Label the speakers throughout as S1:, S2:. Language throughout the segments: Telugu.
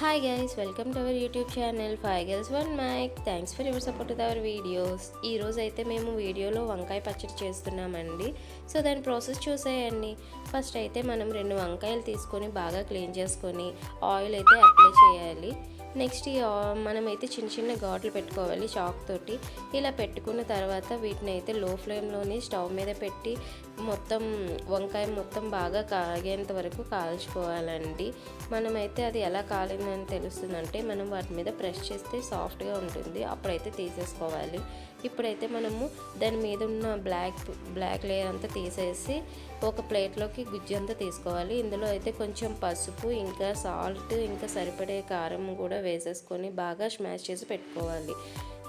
S1: Hi guys welcome to our YouTube channel five girls one mike thanks for your support with our videos ఈ అయితే మేము వీడియోలో వంకాయ పచ్చడి చేస్తున్నామండి. సో దాని ప్రాసెస్ చూసేయండి. ఫస్ట్ అయితే మనం రెండు వంకాయలు తీసుకొని బాగా క్లీన్ చేసుకొని ఆయిల్ అయితే అప్లై చేయాలి. నెక్స్ట్ మనమైతే చిన్న చిన్న ఘాట్లు పెట్టుకోవాలి చాక్ తోటి. ఇలా పెట్టుకున్న తర్వాత వీటిని అయితే లో ఫ్లేమ్లోని స్టవ్ మీద పెట్టి మొత్తం వంకాయ మొత్తం బాగా కాగేంత వరకు కాల్చుకోవాలండి. మనమైతే అది ఎలా కాలిందని తెలుస్తుందంటే మనం వాటి మీద ప్రెస్ చేస్తే సాఫ్ట్గా ఉంటుంది. అప్పుడైతే తీసేసుకోవాలి. ఇప్పుడైతే మనము దాని మీద ఉన్న బ్లాక్ బ్లాక్ లేయర్ అంతా తీసేసి ఒక ప్లేట్లోకి గుజ్జు అంతా తీసుకోవాలి. ఇందులో అయితే కొంచెం పసుపు ఇంకా సాల్ట్ ఇంకా సరిపడే కారం కూడా వేసేసుకొని బాగా స్మాష్ చేసి పెట్టుకోవాలి.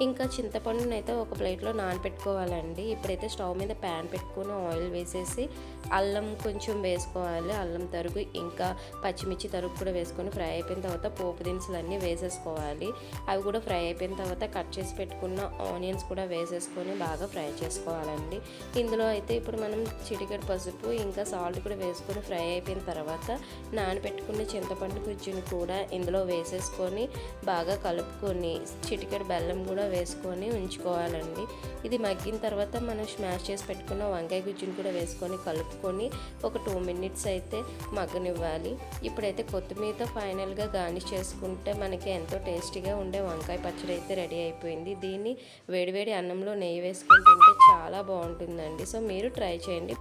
S1: ఇంకా చింతపండును అయితే ఒక ప్లేట్లో నానబెట్టుకోవాలండి ఇప్పుడైతే స్టవ్ మీద ప్యాన్ పెట్టుకుని ఆయిల్ వేసేసి అల్లం కొంచెం వేసుకోవాలి. అల్లం తరుగు ఇంకా పచ్చిమిర్చి తరుగు కూడా వేసుకొని ఫ్రై అయిపోయిన తర్వాత పోపు దినుసులు అన్నీ వేసేసుకోవాలి. అవి కూడా ఫ్రై అయిపోయిన తర్వాత కట్ చేసి పెట్టుకున్న ఆనియన్స్ కూడా వేసేసుకొని బాగా ఫ్రై చేసుకోవాలండి. ఇందులో అయితే ఇప్పుడు మనం చిటికెడు పసుపు ఇంకా సాల్ట్ కూడా వేసుకొని ఫ్రై అయిపోయిన తర్వాత నానబెట్టుకున్న చింతపండు గుజ్జుని కూడా ఇందులో వేసేసుకొని బాగా కలుపుకొని చిటికెడు బెల్లం కూడా వేసుకొని ఉంచుకోవాలండి. ఇది మగ్గిన తర్వాత మనం స్మాష్ చేసి పెట్టుకున్న వంకాయ గుజ్జుని కూడా వేసుకొని కలుపుకొని ఒక టూ మినిట్స్ అయితే మగ్గనివ్వాలి. ఇప్పుడైతే కొత్తిమీరతో ఫైనల్గా గార్నిష్ చేసుకుంటే మనకి ఎంతో టేస్టీగా ఉండే వంకాయ పచ్చడి అయితే రెడీ అయిపోయింది. దీన్ని వేడివేడి అన్నంలో నెయ్యి వేసుకొని తింటే చాలా బాగుంటుందండి. సో మీరు ట్రై చేయండి.